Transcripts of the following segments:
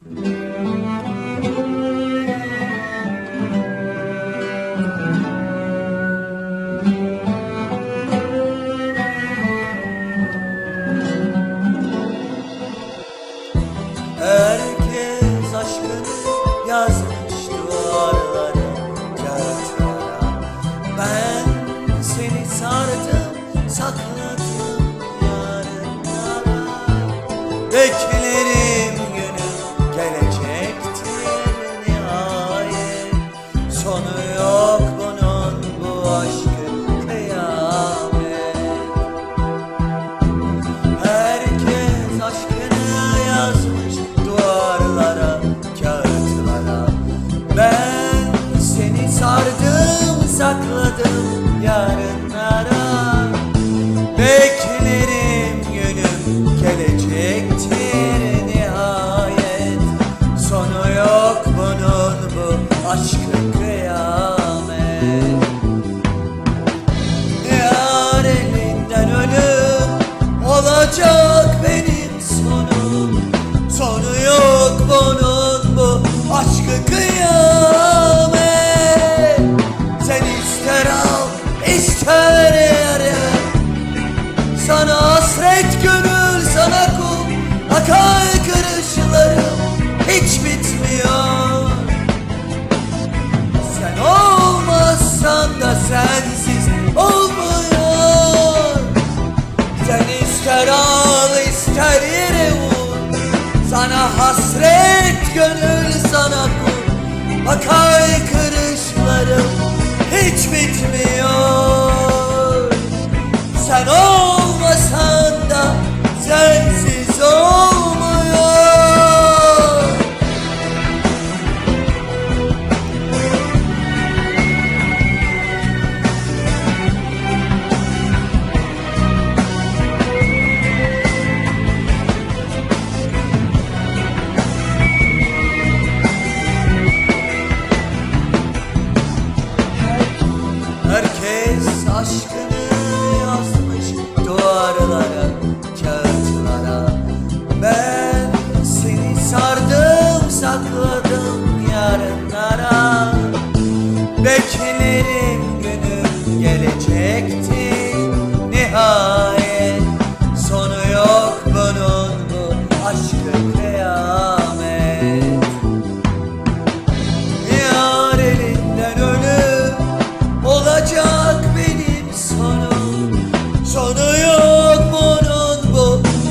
Herkes aşkını yazmış duvarlara, Ben seni sardım, sakladım yarınlara. Beklerim aşkım da sensiz olmuyor. Sen ister al ister yere vur. Sana hasret gönül sana kul Bak kırışlarım hiç bitmiyor. Sen olmasan aşkını yazmış duvarlara, kağıtlara. Ben seni sardım, sakladım yarınlara. Beklerim günüm gelecekti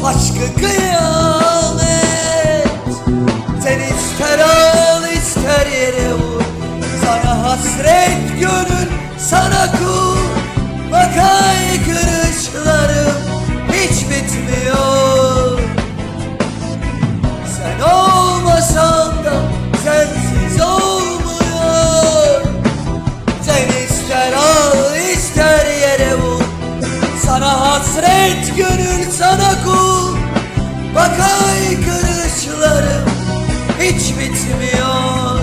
aşkı kıyamet. Sen ister al ister yere vur. Sana hasret gönül sana kul. Bak ay kırışlarım hiç bitmiyor. Sen olmasan da sensiz olmuyor. Sen ister al ister yere vur. Sana hasret gönül sana kul Bak ay kırışlarım hiç bitmiyor.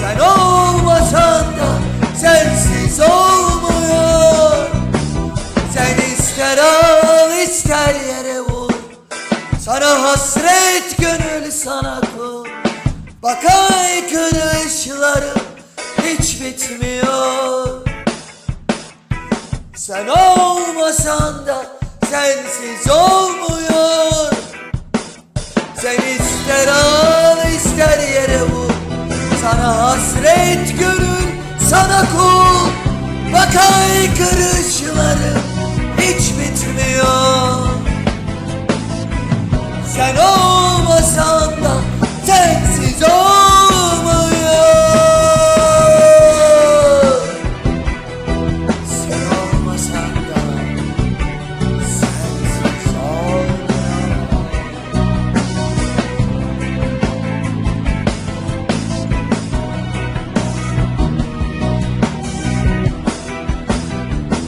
Sen olmasan da sensiz olmuyor. Sen ister al ister yere vur. Sana hasret gönül sana kul. Bak ay kırışlarım hiç bitmiyor. Sen olmasan da sensiz olmuyor. Sen ister al ister yere vur. Sana hasret görür sana kul. Bak ay kırışları hiç bitmiyor. Sen ol